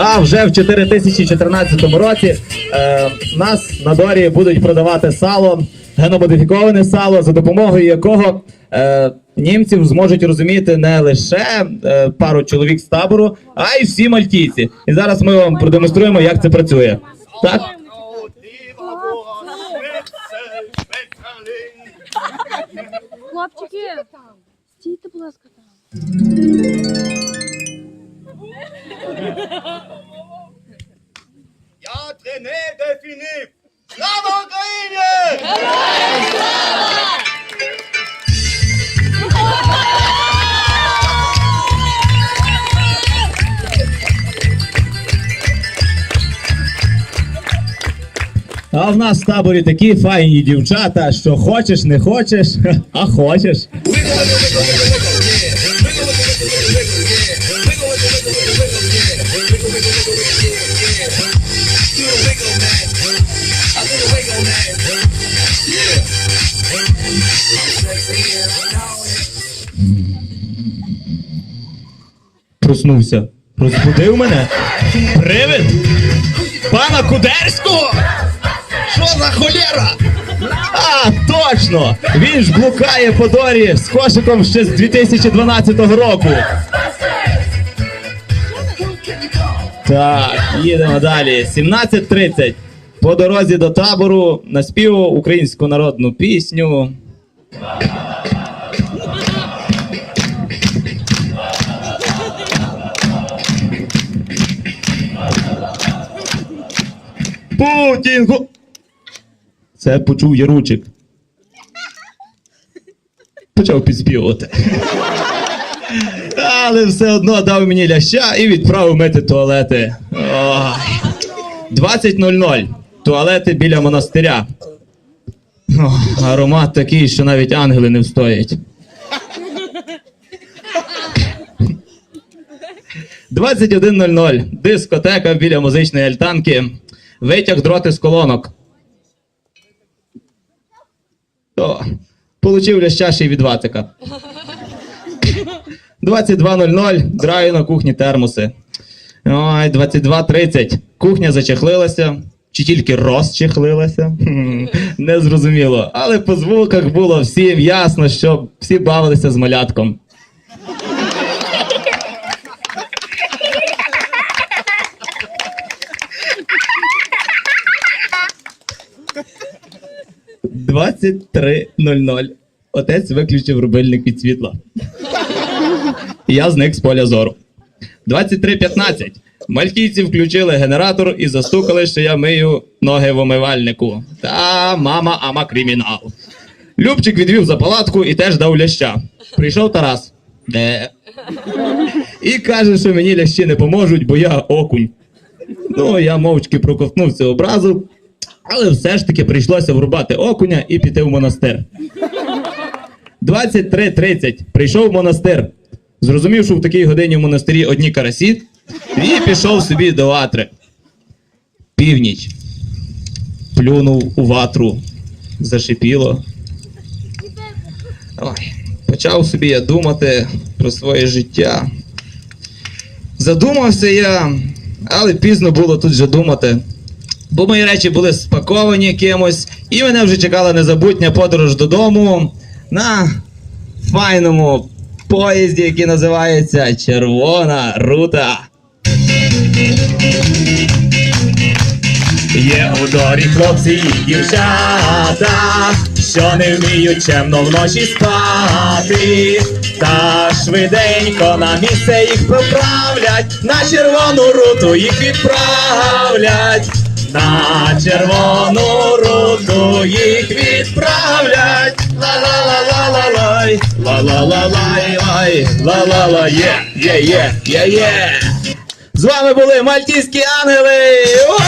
А вже в 2014 році е, нас на дорі будуть продавати сало, геномодифіковане сало, за допомогою якого е, німців зможуть розуміти не лише е, пару чоловік з табору, а й всі мальтійці. І зараз ми вам продемонструємо, як це працює. Так? Хлопчики, стійте, будь ласка, там. Я Трене Дефінів! Слава Україні! А в нас в таборі такі файні дівчата, що хочеш, не хочеш, а хочеш. Проснувся. Розбудив мене. Привид! Пана Кудерського! Що за холєра? А, точно! Він ж блукає по дорі з кошиком ще з 2012 року. Так, їдемо далі. 17.30. По дорозі до табору наспівав українську народну пісню. Путін! Це почув Яручик. Почав підспівувати. Але все одно дав мені ляща і відправив мити туалети. 20.00. Туалети біля монастиря. О, аромат такий, що навіть ангели не встоять. 21.00. Дискотека біля музичної альтанки. Витяг дроти з колонок. О, получив ляща ще від ватика. 22.00. Драю на кухні термоси. Ой, 22.30. Кухня зачехлилася. Чи тільки розчехлилася? Не зрозуміло. Але по звуках було всім ясно, що всі бавилися з малятком. «23.00. Отець виключив рубильник від світла. Я зник з поля зору. 23.15. Мальтійці включили генератор і застукали, що я мию ноги в омивальнику. Та мама, ама кримінал. Любчик відвів за палатку і теж дав ляща. Прийшов Тарас. Де? І каже, що мені лящі не поможуть, бо я окунь. Ну, я мовчки проковтнув цю образу, але все ж таки прийшлося врубати окуня і піти в монастир. 23.30. Прийшов в монастир. Зрозумів, що в такій годині в монастирі одні карасі, і пішов собі до ватри. Північ. Плюнув у ватру. Зашипіло. Ой. Почав собі я думати про своє життя. Задумався я, але пізно було тут вже думати. Бо мої речі були спаковані кимось, і мене вже чекала незабутня подорож додому на файному поїзді, який називається Червона рута. Є у дорі хлопці і дівчата, що не вміють чемно вночі спати, та швиденько на місце їх поправлять, на червону руту їх відправлять, на червону руту їх відправлять. Ла-ла-ла-ла-ла-лай, ла-ла-ла-лай-лай, ла-ла-ла, є, є, є, є, є. З вами були Мальтійські ангели. Уоу!